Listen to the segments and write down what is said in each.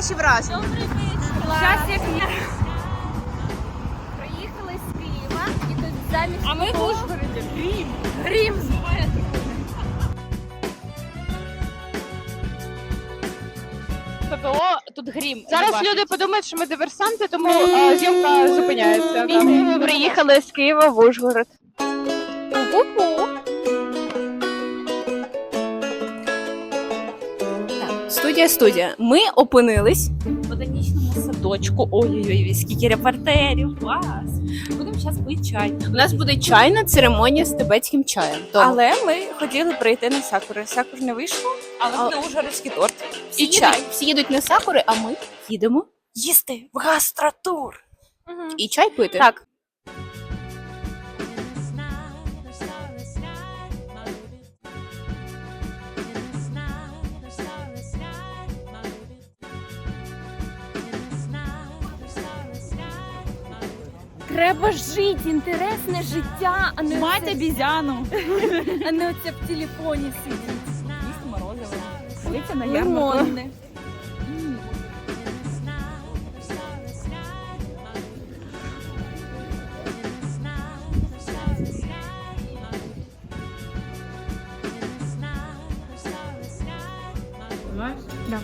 Ваші враження? Щас як я. Приїхали з Києва і тут замість А ми в того- Ужгороді. Грім. Грім збиває. ППО тут грім. Зараз люди подумають, що ми диверсанти, тому е, зйомка зупиняється. Ми приїхали з Києва в Ужгород. Студія студія. Ми опинились в ботанічному садочку. Ой-ой-ой, скільки репортерів. Клас. Будемо зараз пити чай. У нас буде чайна церемонія з тибетським чаєм. Але ми хотіли прийти на сакури. Сакур не вийшло, але буде ужгородський торт. І чай. Всі їдуть на сакури, а ми їдемо їсти в гастротур. І чай пити. Так. Треба жити, інтересне життя, а не Мать оце, обізяну. а не оце в телефоні сидіти. Їсти морозиво. Дивіться на ярмарку. Лимонне. Да.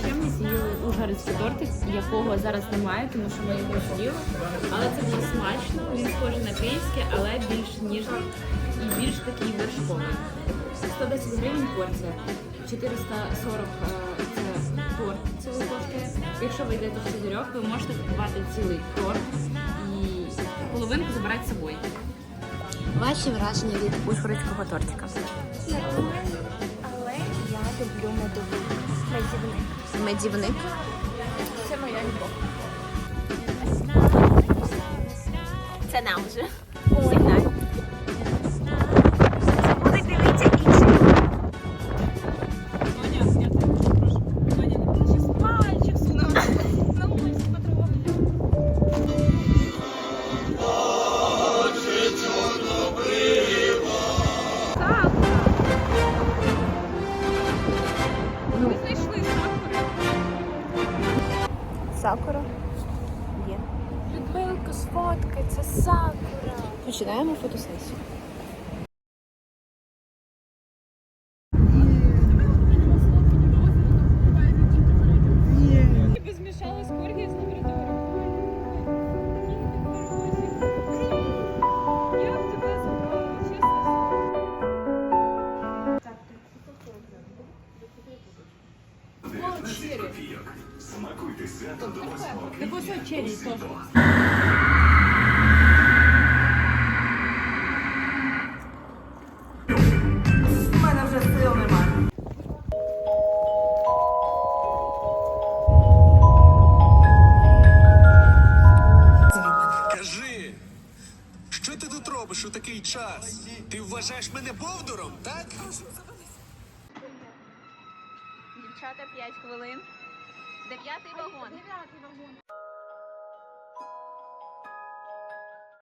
Ще ми з'їли ужгородський тортик, якого зараз немає, тому що ми його з'їли. Але це було смачно. Він схожий на київський, але більш ніжний і більш такий вершковий. 110 гривень порція. 440 е, це торт цілий коштує. Якщо ви йдете в чотирьох, ви можете купувати цілий торт і половинку забирати з собою. Ваші враження від ужгородського тортика. Але я люблю медовий. Медівник. Медівник. Це моя любов. Це нам вже. Сакура. Є. Людмилка, сфоткай, це сакура. Починаємо фотосесію. Так ось черрі теж. У мене вже сил немає. Кажи, що ти тут робиш у такий час? Ти вважаєш мене бовдуром, так? Дівчата 5 хвилин. De kja ti?